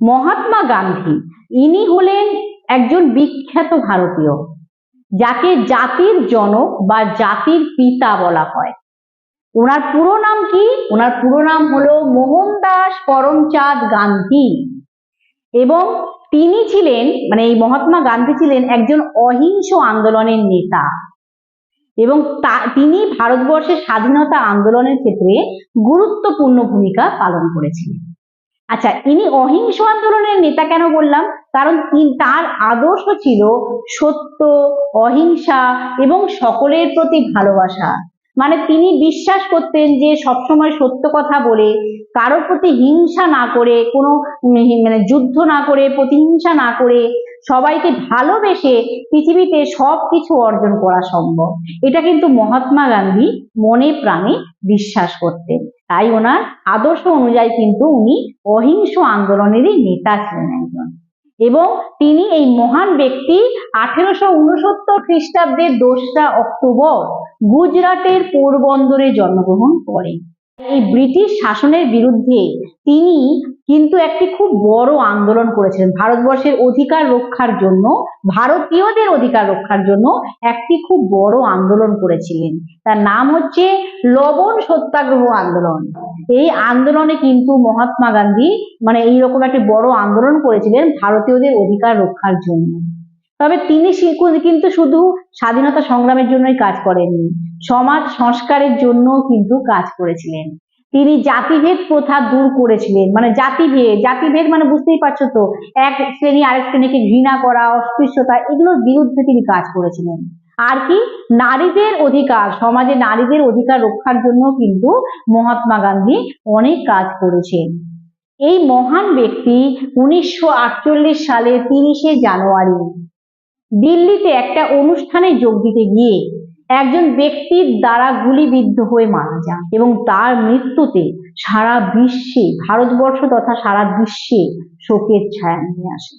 মহাত্মা গান্ধী, ইনি হলেন একজন বিখ্যাত ভারতীয়, যাকে জাতির জনক বা জাতির পিতা বলা হয়। ওনার পুরো নাম কি? ওনার পুরো নাম হলো মোহনদাস করমচাঁদ গান্ধী। এবং তিনি ছিলেন মানে এই মহাত্মা গান্ধী ছিলেন একজন অহিংস আন্দোলনের নেতা। এবং তিনি ভারতবর্ষের স্বাধীনতা আন্দোলনের ক্ষেত্রে গুরুত্বপূর্ণ ভূমিকা পালন করেছিলেন। আচ্ছা ইনি অহিংস আন্দোলনের নেতা কেন বললাম? কারণ তার আদর্শ ছিল সত্য, অহিংসা এবং সকলের প্রতি ভালোবাসা। মানে তিনি বিশ্বাস করতেন যে সবসময় সত্য কথা বলে, কারও প্রতি হিংসা না করে, কোনো মানে যুদ্ধ না করে, প্রতিহিংসা না করে সবাইকে ভালোবেসে পৃথিবীতে সব কিছু অর্জন করা সম্ভব। এটা কিন্তু মহাত্মা গান্ধী মনে প্রাণে বিশ্বাস করতেন। তাই ওনার আদর্শ অনুযায়ী কিন্তু উনি অহিংস আন্দোলনেরই নেতা ছিলেন একজন। এবং তিনি এই মহান ব্যক্তি আঠেরোশো উনসত্তর খ্রিস্টাব্দের দোসরা অক্টোবর গুজরাটের পোরবন্দরে জন্মগ্রহণ করেন। এই ব্রিটিশ শাসনের বিরুদ্ধে তিনি কিন্তু একটি খুব বড় আন্দোলন করেছিলেন ভারতবর্ষের অধিকার রক্ষার জন্য, ভারতীয়দের অধিকার রক্ষার জন্য একটি খুব বড় আন্দোলন করেছিলেন। তার নাম হচ্ছে লবণ সত্যাগ্রহ আন্দোলন। এই আন্দোলনে কিন্তু মহাত্মা গান্ধী মানে এইরকম একটি বড় আন্দোলন করেছিলেন ভারতীয়দের অধিকার রক্ষার জন্য। তবে তিনি কিন্তু শুধু স্বাধীনতা সংগ্রামের জন্যই কাজ করেননি, সমাজ সংস্কারের জন্য কিন্তু কাজ করেছিলেন। তিনি জাতিভেদ প্রথা দূর করেছিলেন। মানে জাতিভেদ জাতিভেদ মানে বুঝতেই পারছ তো, এক শ্রেণি আরেক শ্রেণীকে ঘৃণা করা, অস্পৃশ্যতা, এগুলোর বিরুদ্ধে তিনি কাজ করেছিলেন। আর কি? নারীদের অধিকার, সমাজে নারীদের অধিকার রক্ষার জন্য কিন্তু মহাত্মা গান্ধী অনেক কাজ করেছেন। এই মহান ব্যক্তি উনিশশো আটচল্লিশ সালে তিরিশে জানুয়ারি দিল্লিতে একটা অনুষ্ঠানে যোগ দিতে গিয়ে একজন ব্যক্তির দ্বারা গুলিবিদ্ধ হয়ে মারা যান এবং তার মৃত্যুতে সারা বিশ্বে, ভারতবর্ষ তথা সারা বিশ্বে শোকের ছায়া নিয়ে আসে।